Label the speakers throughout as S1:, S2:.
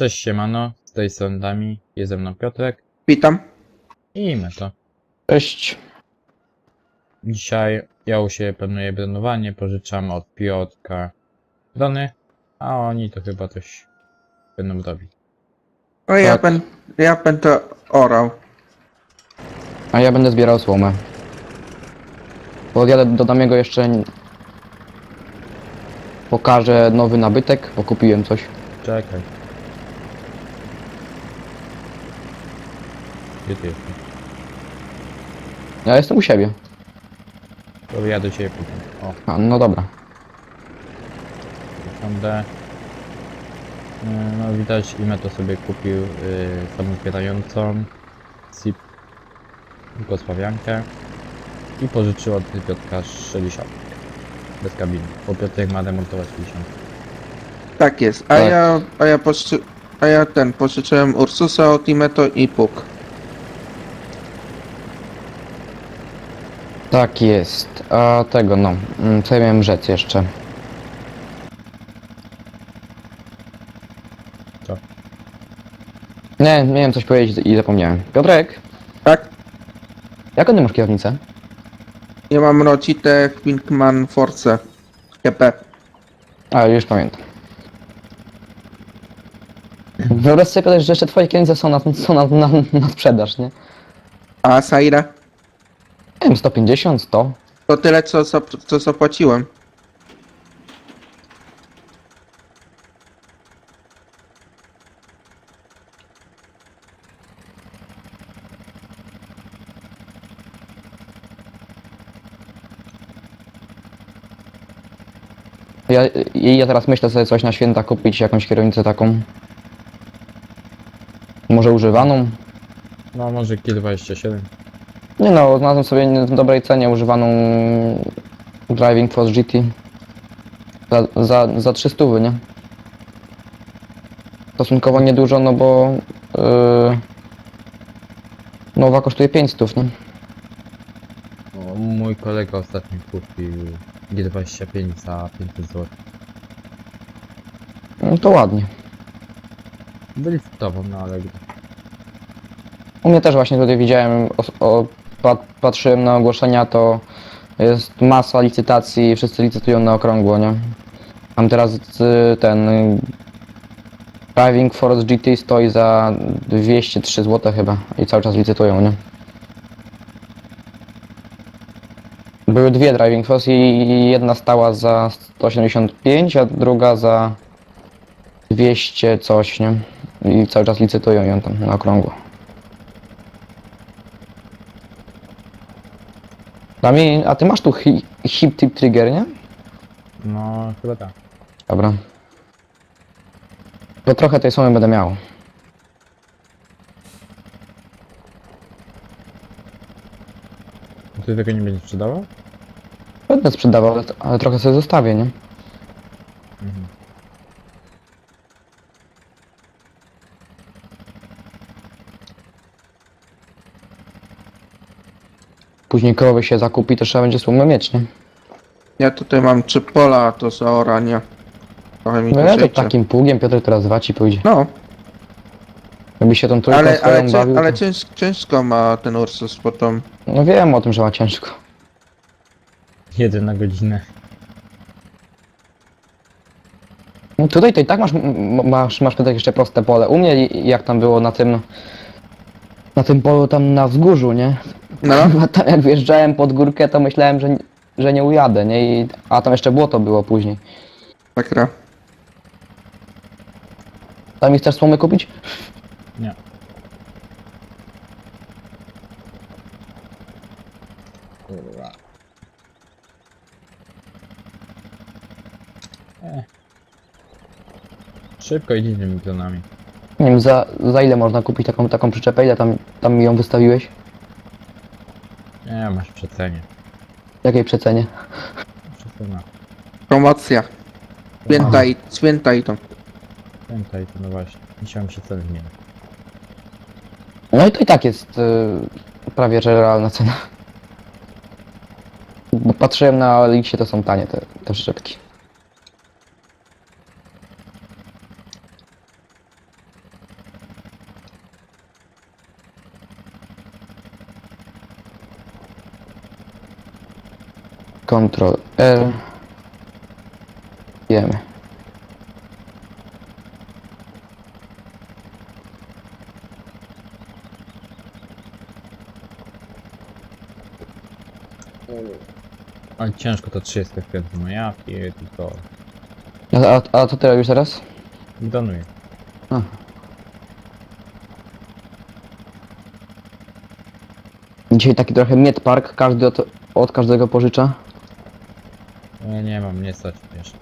S1: Cześć siemano, z tej strony Dami, jest ze mną Piotrek
S2: Witam.
S1: i Meto.
S3: Cześć.
S1: Dzisiaj ja u siebie planuję bronowanie, pożyczam od Piotrka drony, a oni to chyba coś będą robić.
S2: O, ja,
S3: Tak.
S2: ben, ja będę orał.
S3: A ja będę zbierał słomę. Podjadę do Damiego jeszcze... n- Pokażę nowy nabytek, bo kupiłem coś.
S1: Czekaj. Gdzie ty jesteś?
S3: Ja jestem u siebie.
S1: To ja do ciebie pójdę. O,
S3: A, no dobra.
S1: siądę. Yy, No widać i Meto sobie kupił yy, samoopierającą SIP Jugosławiankę i pożyczył od Piotrka 60 bez kabiny, bo Piotrek ma demontować 50.
S2: Tak jest. A
S3: Tak.
S2: ja, a ja a ja ten, pożyczyłem Ursusa od Imeto i Puk.
S3: Tak jest. A tego no. mm, Co ja miałem rzec jeszcze?
S1: Co?
S3: Nie, miałem coś powiedzieć i zapomniałem. Piotrek,
S2: Tak?
S3: jaką ty masz kierownicę?
S2: Ja mam Logitech Wingman Force GP.
S3: A, już pamiętam. Wyobraź sobie, Piotr, że jeszcze twoje kierownice są na, są na, na, na sprzedaż, nie?
S2: A Saira?
S3: Nie wiem, 150, 100.
S2: To tyle, co, zap- co zapłaciłem.
S3: Ja, i ja teraz myślę sobie coś na święta kupić, jakąś kierownicę taką. Może używaną?
S1: No może K27.
S3: Nie no, znalazłem sobie w dobrej cenie używaną Driving Force GT. Za, za, za 300, nie? Stosunkowo niedużo, no bo yy, nowa kosztuje 500, nie?
S1: O, mój kolega ostatnio kupił G25 za 500 zł.
S3: No to ładnie.
S1: Wylicytował, no ale
S3: U mnie też właśnie tutaj widziałem, o, o, patrzyłem na ogłoszenia, to jest masa licytacji, wszyscy licytują na okrągło, nie? Mam teraz y, ten Driving Force GT stoi za 203 zł chyba i cały czas licytują, nie? Były dwie Driving Force i jedna stała za 185, a druga za 200 coś, nie? I cały czas licytują ją tam na okrągło. Dami, a ty masz tu hi, hip tip trigger, nie?
S1: no chyba tak.
S3: Dobra. To trochę tej sumy będę miał.
S1: Ty tego nie będziesz sprzedawał?
S3: Będę sprzedawał, ale, ale trochę sobie zostawię, nie? Później krowy się zakupi, to trzeba będzie sumę mieć, nie?
S2: Ja tutaj mam trzy pola, a to za oranie. Trochę mi
S3: No ja to takim pługiem Piotr teraz waci pójdzie.
S2: No,
S3: Jakby się tą trójką
S2: ale,
S3: swoją
S2: ale, cię,
S3: bawił,
S2: ale
S3: to...
S2: cięż, ciężko ma ten Ursus, to...
S3: No wiem o tym, że ma ciężko.
S1: Jeden na godzinę.
S3: No tutaj to i tak masz, m- masz, masz Piotrek jeszcze proste pole. U mnie jak tam było na tym... Na tym polu tam na wzgórzu, nie?
S2: No,
S3: A tam jak wjeżdżałem pod górkę, to myślałem, że, że nie ujadę, nie? I, a tam jeszcze błoto było później.
S2: sakra.
S3: Tam mi chcesz słomy kupić?
S1: Nie. Kurwa. E. Szybko idzie tymi plonami.
S3: Nie wiem, za, za ile można kupić taką, taką przyczepę? Ile tam, tam mi ją wystawiłeś?
S1: Nie, masz przecenie.
S3: Jakiej przecenie?
S1: Przecena.
S2: Promocja. Święta i, święta i to.
S1: Pamiętaj to, no właśnie. Musiałem przeceny nie.
S3: No i to i tak jest y, prawie że realna cena. Bo patrzyłem na Elixie, to są tanie te, te przyczepki. Ctrl R. Wiemy.
S1: Ale ciężko to 35, no ja tylko
S3: A, a, a co ty robisz teraz?
S1: donuję.
S3: Dzisiaj taki trochę miet park, każdy od, od każdego pożycza.
S1: Ja nie mam, nie stać jeszcze.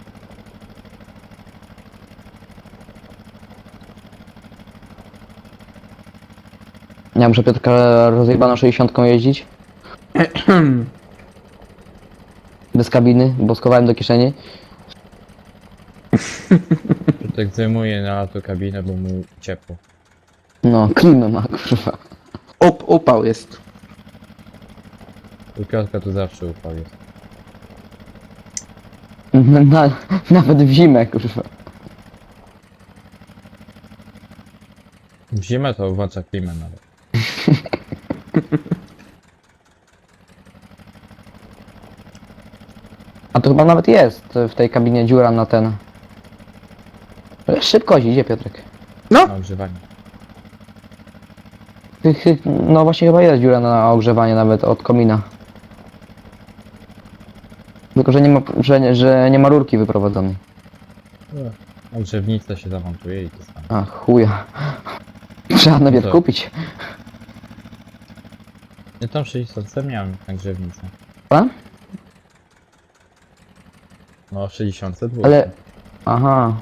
S3: Ja muszę Piotrka rozjebaną 60 jeździć. Bez kabiny, bo skowałem do kieszeni.
S1: Tak zajmuję na lato kabinę, bo mu ciepło.
S3: No, klimę ma, kurwa.
S2: Up, upał jest.
S1: U Piotrka tu zawsze upał jest.
S3: Na, nawet w zimę, kurwa.
S1: W zimę to włącza klimę nawet.
S3: A to chyba nawet jest w tej kabinie dziura na ten. Szybko idzie Piotrek.
S2: No,
S1: Na ogrzewanie.
S3: Ty- ty- No właśnie chyba jest dziura na ogrzewanie nawet od komina. Tylko, że nie ma, że, nie- że nie ma rurki wyprowadzonej.
S1: Ogrzewnica się zamontuje i to samo.
S3: A chuja. Trzeba najpierw
S1: to-
S3: kupić.
S1: Ja tam 60 miałem na grzewnicę.
S3: A?
S1: No 62.
S3: Ale... Aha.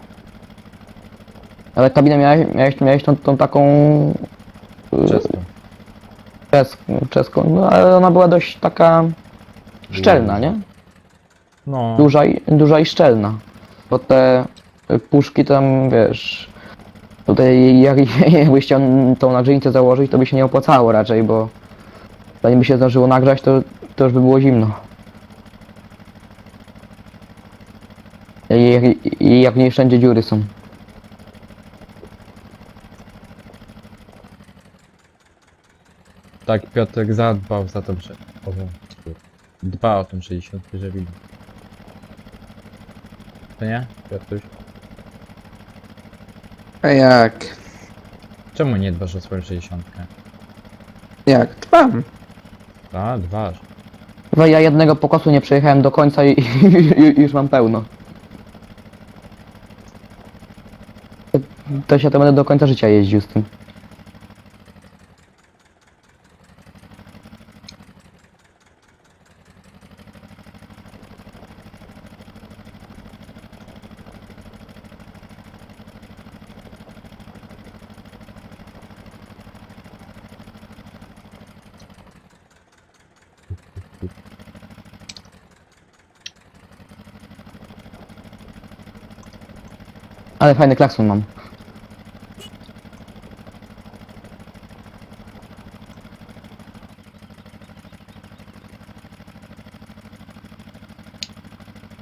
S3: Ale kabinę miałeś, miałeś, miałeś tą, tą taką... y,
S1: Czeską.
S3: Czeską, czeską, no ale ona była dość taka szczelna, nie?
S1: No.
S3: Duża i, duża i szczelna. Bo te puszki tam, wiesz... Tutaj jak, jakbyś chciał tą nagrzejnicę założyć, to by się nie opłacało raczej, bo... Zanim by się zdążyło nagrzać, to, to już by było zimno. I, jak- i jak nie wszędzie dziury są.
S1: Tak Piotrek zadbał za to, że... Dba o tym 60 żeby... To nie? Piotruś?
S2: a jak?
S1: Czemu nie dbasz o swoją 60?
S2: Jak? Dbam.
S1: A, dbasz.
S3: Chyba ja jednego pokosu nie przejechałem do końca i, i już mam pełno. To- To się to będę do końca życia jeździł z tym. Ale fajny klakson mam.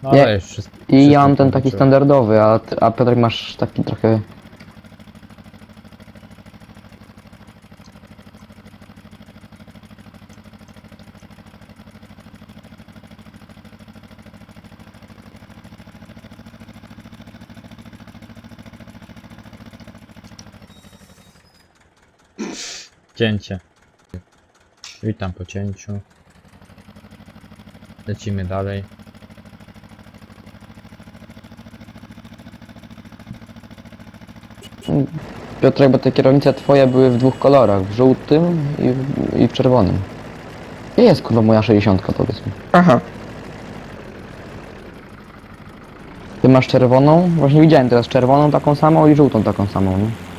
S1: No
S3: Nie.
S1: ale już wszystko.
S3: I ja mam ten taki standardowy, a, ty- a Piotrek masz taki trochę...
S1: Cięcie. Witam po cięciu. Lecimy dalej.
S3: Piotrek, bo te kierownice twoje były w dwóch kolorach, w żółtym i w, i w czerwonym. Gdzie jest kurwa moja 60 powiedz mi?
S2: Aha.
S3: Ty masz czerwoną? Właśnie widziałem teraz czerwoną taką samą i żółtą taką samą, nie?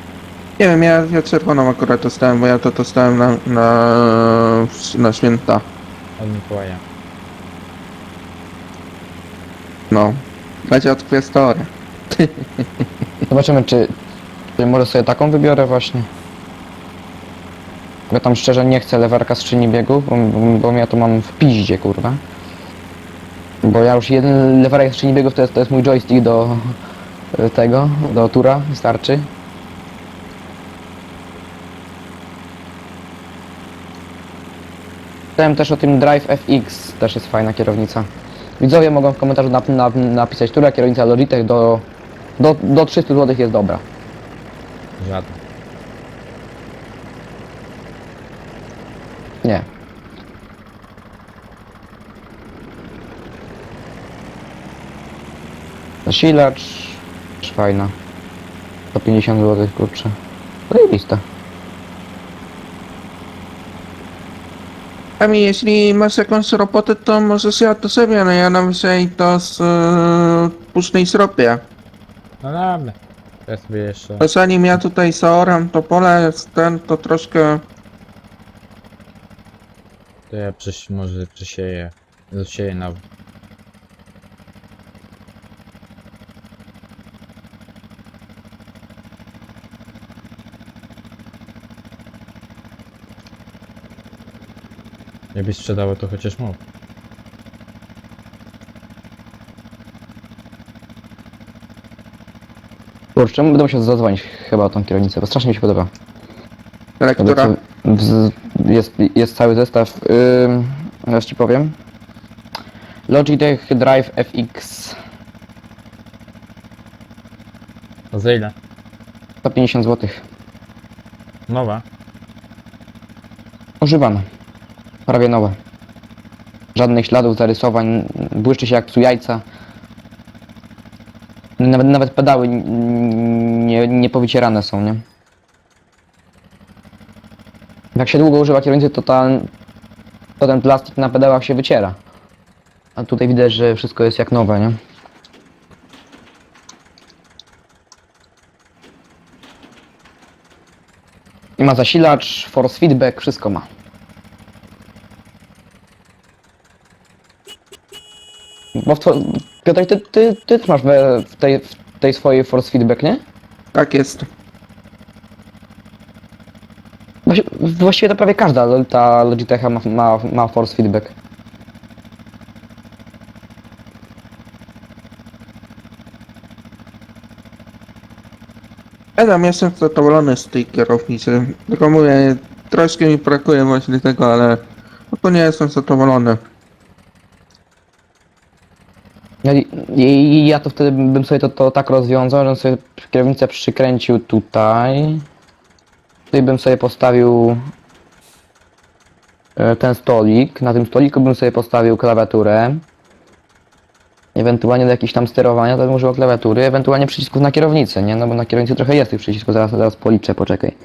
S2: Nie wiem, ja, ja czerwoną akurat dostałem, bo ja to dostałem na, na, na święta.
S1: Od Mikołaja.
S2: No. Będzie od kwiestora.
S3: Zobaczymy, czy, czy może sobie taką wybiorę właśnie. Ja tam szczerze nie chcę lewarka skrzyni biegów, bo, bo, bo ja to mam w piździe, kurwa. Bo ja już jeden lewarek skrzyni biegów to jest, to jest mój joystick do tego, do tura, wystarczy. Czytałem też o tym Drive FX, też jest fajna kierownica. Widzowie mogą w komentarzu nap, nap, napisać, która kierownica Logitech do, do, do 300 zł jest dobra.
S1: Żadne.
S3: Nie. Zasilacz. Fajna. 150 zł kurczę. Zajebista.
S2: A mi, jeśli masz jakąś robotę, to możesz ja to sobie, no ja nam się to z e, późnej zrobię.
S1: No dobra. Ja sobie jeszcze...
S2: To zanim ja tutaj zaoram to pole, ten, to troszkę...
S1: To ja przecież może przesieję. Zasieję na... Jakbyś sprzedało to chociaż mów.
S3: Kurczę, będę musiał zadzwonić chyba o tą kierownicę, bo strasznie mi się podoba.
S2: Ale
S3: Jakby
S2: która...
S3: co- w- Jest, jest cały zestaw, yy, już ci powiem. Logitech Drive FX
S1: A za ile?
S3: 150 zł.
S1: Nowa?
S3: Używana. Prawie nowa. Żadnych śladów, zarysowań, błyszczy się jak psu jajca. Nawet, nawet pedały nie, nie powycierane są, nie? Jak się długo używa kierownicy, to, ta, to ten plastik na pedałach się wyciera. A tutaj widać, że wszystko jest jak nowe, nie? I ma zasilacz, force feedback, wszystko ma. Bo w two... Piotr, ty, ty, ty też masz we, w, tej, w tej swojej force feedback, nie?
S2: Tak jest.
S3: Właści- Właściwie to prawie każda ta Logitecha ma, ma, ma force feedback.
S2: Ja tam jestem zadowolony z tej kierownicy. Tylko mówię, troszkę mi brakuje właśnie tego, ale... No nie jestem zadowolony.
S3: I, ja to wtedy bym sobie to, to tak rozwiązał, że sobie kierownicę przykręcił tutaj. Tutaj bym sobie postawił e, ten stolik. Na tym stoliku bym sobie postawił klawiaturę. Ewentualnie do jakichś tam sterowania, to bym użył klawiatury, ewentualnie przycisków na kierownicy, nie? No bo na kierownicy trochę jest tych przycisków, zaraz, zaraz policzę, poczekaj.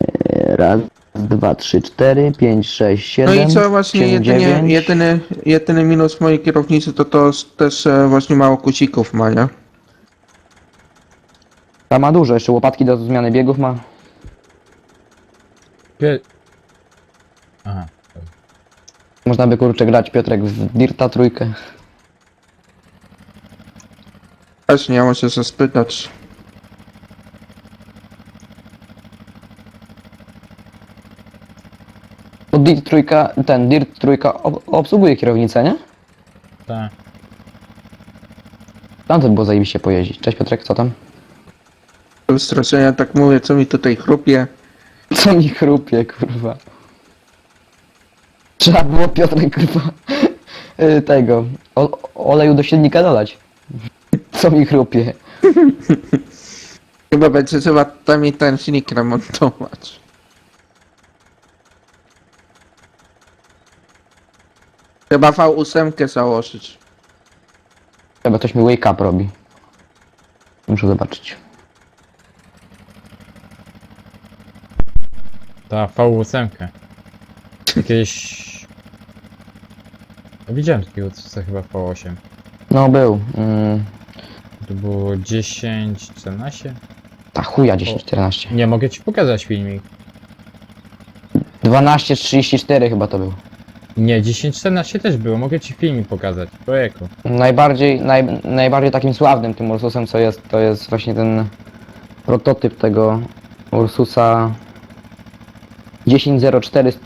S3: E, raz, 2, 3, 4, 5, 6,
S2: 7.
S3: No
S2: i co właśnie
S3: 7,
S2: jedynie, jedyny, jedyny minus mojej kierownicy to to też e, właśnie mało kucików ma, nie?
S3: Ta ma dużo, jeszcze łopatki do zmiany biegów ma.
S1: Pie... Aha.
S3: Można by kurczę grać Piotrek w Dirta trójkę.
S2: Właśnie ja muszę się spytać.
S3: Dirt trójka, ten Dirt trójka ob obsługuje kierownicę, nie?
S1: Tak.
S3: Tam to było zajebiście pojeździć. Cześć Piotrek, co tam?
S2: Bez straszenia tak mówię, co mi tutaj chrupie.
S3: Co mi chrupie, kurwa. Trzeba było Piotrek, kurwa, y, tego, o, oleju do silnika dolać. Co mi chrupie.
S2: Chyba będzie trzeba tam i ten silnik remontować. Chyba V8 założyć.
S3: Chyba ktoś mi wake up robi. Muszę zobaczyć.
S1: Ta V8. Jakieś... Widziałem takiego co chyba V8.
S3: No był. Mm,
S1: To było 10, 14?
S3: ta chuja 10-14.
S1: Nie, mogę ci pokazać filmik.
S3: 12-34 chyba to był.
S1: Nie, 10, 14 też było, mogę ci filmik pokazać. Projeku.
S3: Najbardziej, naj, najbardziej takim sławnym tym Ursusem co jest, to jest właśnie ten prototyp tego Ursusa 1004 z,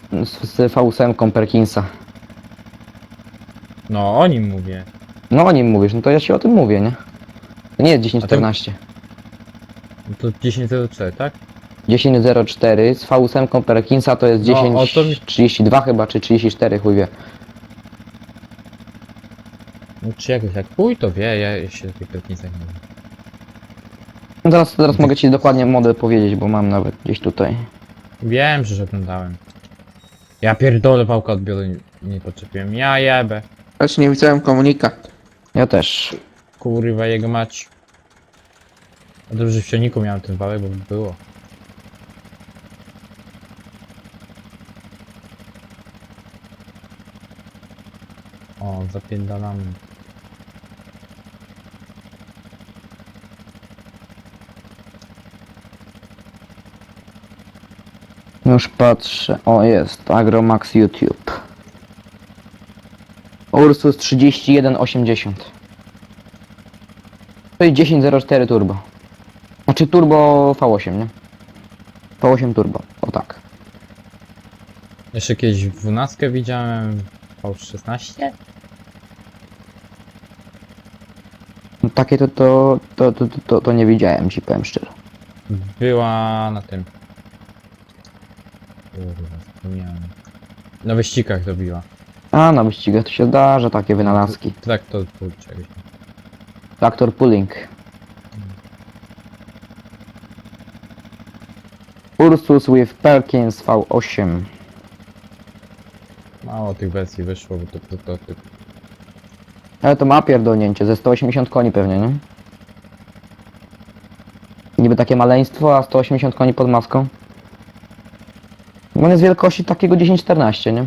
S3: z V8 Perkinsa.
S1: No, o nim mówię.
S3: No o nim mówisz, no to ja ci o tym mówię, nie? To nie jest 1014.
S1: No To 10.04, tak?
S3: 1004 z V8 Perkinsa to jest
S1: No, o to mi-
S3: 1032 chyba, czy 34, chuj wie.
S1: No, Czy jakoś jak pój to wie, ja się tylko nie zajmuję.
S3: No Teraz, teraz mogę ci dokładnie model powiedzieć, bo mam nawet gdzieś tutaj.
S1: Wiem, że oglądałem. Ja pierdolę wałka odbioru nie, nie podczepiłem. Ja jebę.
S2: Właśnie nie widziałem komunikat.
S3: Ja też.
S1: Kurwa jego mać. A dobrze, że w ciągniku miałem ten wałek, bo by było. O, zapierdalamy.
S3: Już patrzę. O, jest. Agromax YouTube. Ursus 3180. To jest 1004 turbo. Znaczy turbo V8, nie? V8 turbo. O tak.
S1: Jeszcze kiedyś 12 widziałem. V16?
S3: Takie to to, to, to, to, to, to nie widziałem, ci powiem szczerze.
S1: Była na tym. Kurwa, zapomniałem. Na wyścigach robiła.
S3: A, na wyścigach to się zdarza takie wynalazki.
S1: Traktor pół czegoś.
S3: Traktor pulling. Ursus with Perkins V8.
S1: Mało tych wersji wyszło, bo to prototyp.
S3: Ale to ma pierdolnięcie, ze 180 koni pewnie, nie? Niby takie maleństwo, a 180 koni pod maską. On jest wielkości takiego 10-14, nie?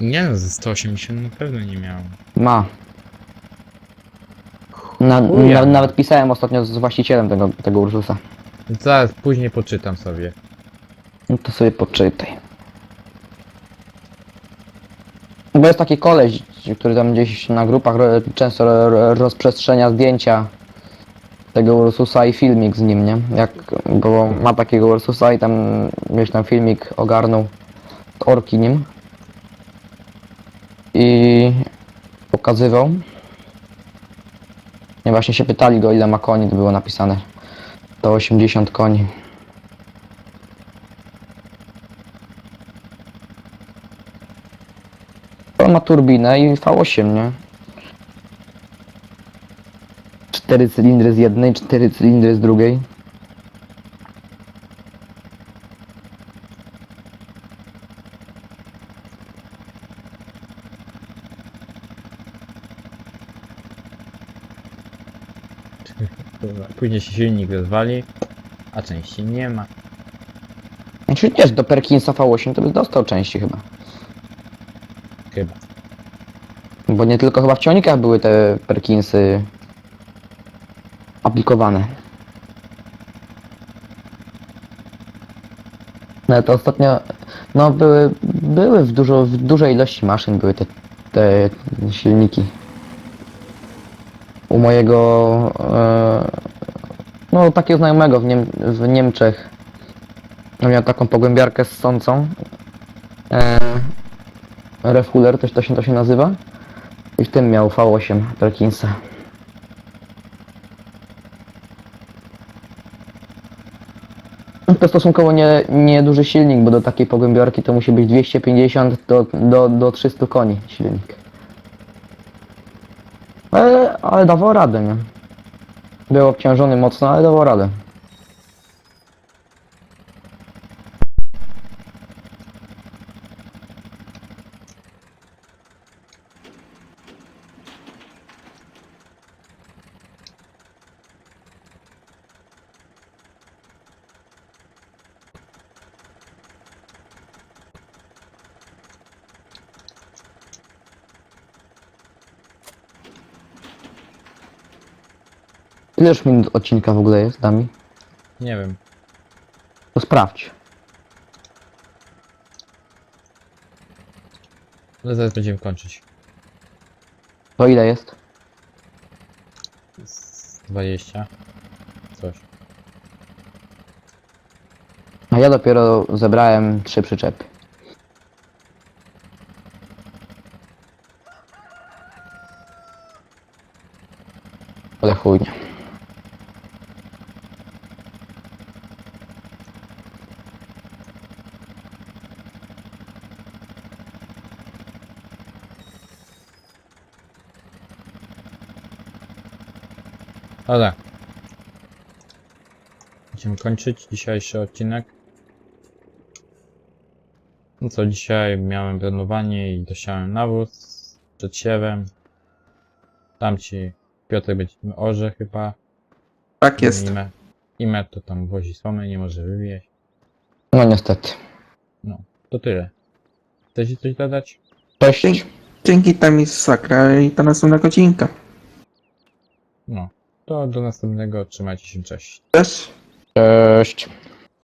S1: Nie no, ze 180 na pewno nie miałem.
S3: Ma. Na,
S1: Chuja.
S3: na, nawet pisałem ostatnio z właścicielem tego, tego Ursusa.
S1: Zaraz później poczytam sobie.
S3: No to sobie poczytaj. Bo jest taki koleś, który tam gdzieś na grupach często ro- ro- rozprzestrzenia zdjęcia tego Ursusa i filmik z nim, nie? Jak, bo ma takiego Ursusa i tam gdzieś tam filmik ogarnął z orki nim. I pokazywał. I właśnie się pytali go ile ma koni, to było napisane. To 80 koni. On ma turbinę i V8, nie? Cztery cylindry z jednej, cztery cylindry z drugiej.
S1: Później się silnik rozwali, a części nie ma.
S3: Znaczy wiesz, do Perkinsa V8 to by dostał części. Chyba. Bo nie tylko chyba w ciągnikach były te Perkinsy aplikowane. No to ostatnio, no były, były w, dużo, w dużej ilości maszyn były te, te silniki. U mojego, e, no takiego znajomego w, Niem w Niemczech. Miał taką pogłębiarkę z sącą. E, Refuller, to, to, się, to się nazywa. I w tym miał V8 Perkinsa. To stosunkowo nie, nie duży silnik, bo do takiej pogłębiarki to musi być 250 do, do, do 300 koni silnik. Ale, ale dawał radę, nie? Był obciążony mocno, ale dawał radę. Ile już minut odcinka w ogóle jest, Dami?
S1: Nie wiem.
S3: To sprawdź.
S1: Ale zaraz będziemy kończyć.
S3: To ile jest?
S1: Z 20. Coś.
S3: A ja dopiero zebrałem trzy przyczepy. Ale chujnie.
S1: Ale. Będziemy kończyć dzisiejszy odcinek. No co, dzisiaj miałem planowanie i dosiałem nawóz przed siewem. Tam ci Piotr będzie orze chyba.
S2: Tak jest.
S1: Ime, ime to tam wozi słomę, nie może wywieźć.
S3: No niestety.
S1: To tyle. Chcecie coś dodać?
S3: Cześć.
S2: Dzięki. Dzięki tam jest sakra i do następnego odcinka.
S1: No. To do następnego. Trzymajcie się, cześć.
S2: Cześć.
S3: Cześć.